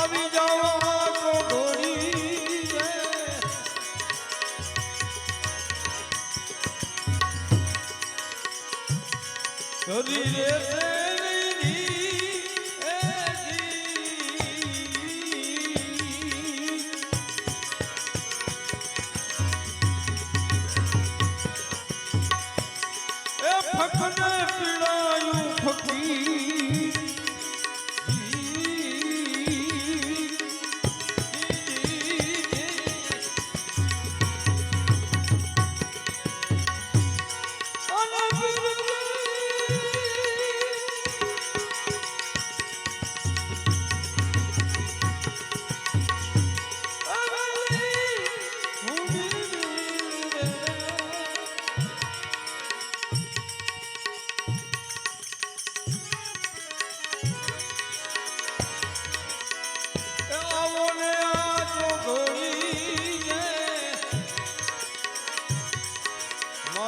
આવી જાઓ ઘોડી ઘોડી રે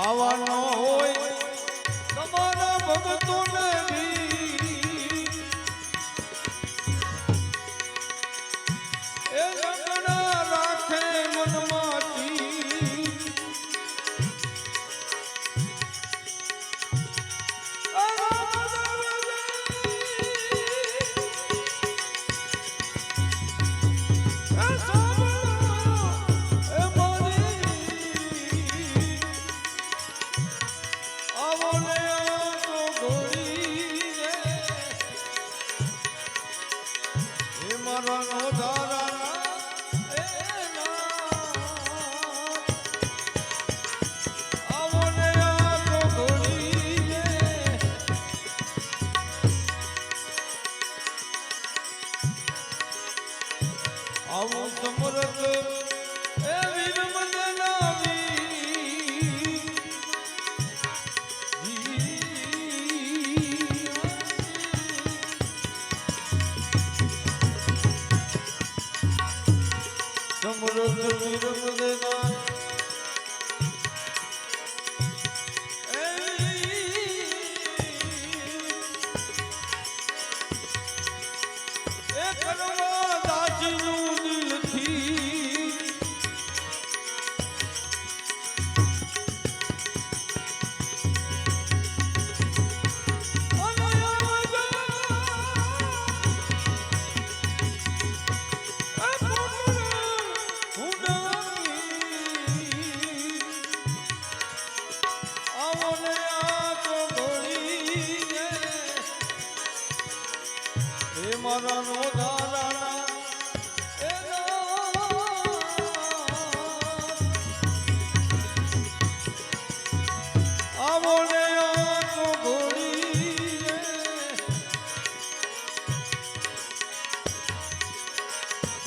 આવવાનો હોય Hello.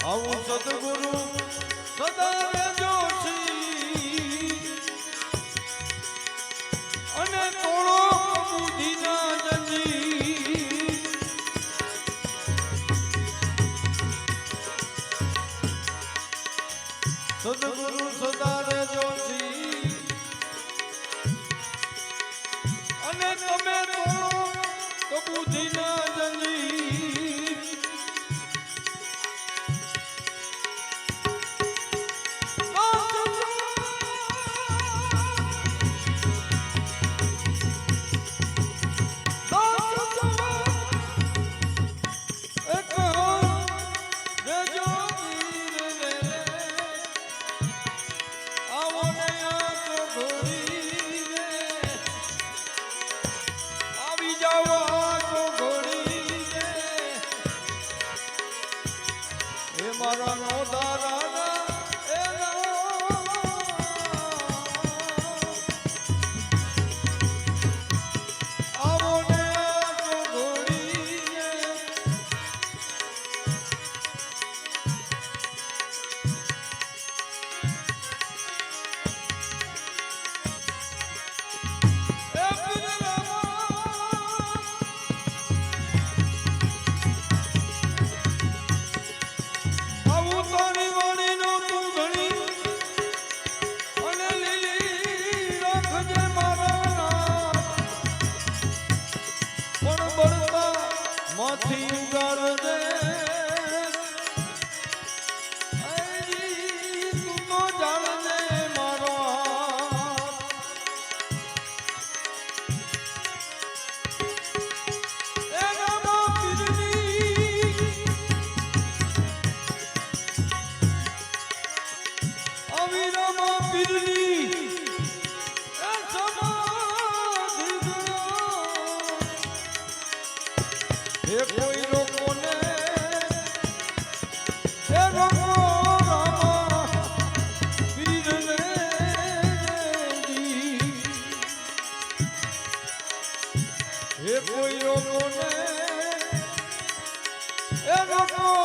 આવું સદગુરુ સદા જોશી. અને થોડો બુદ્ધિના સદગુરુ સદાર જોશી નથી ગરદે કોઈ લોકોને એ લોકો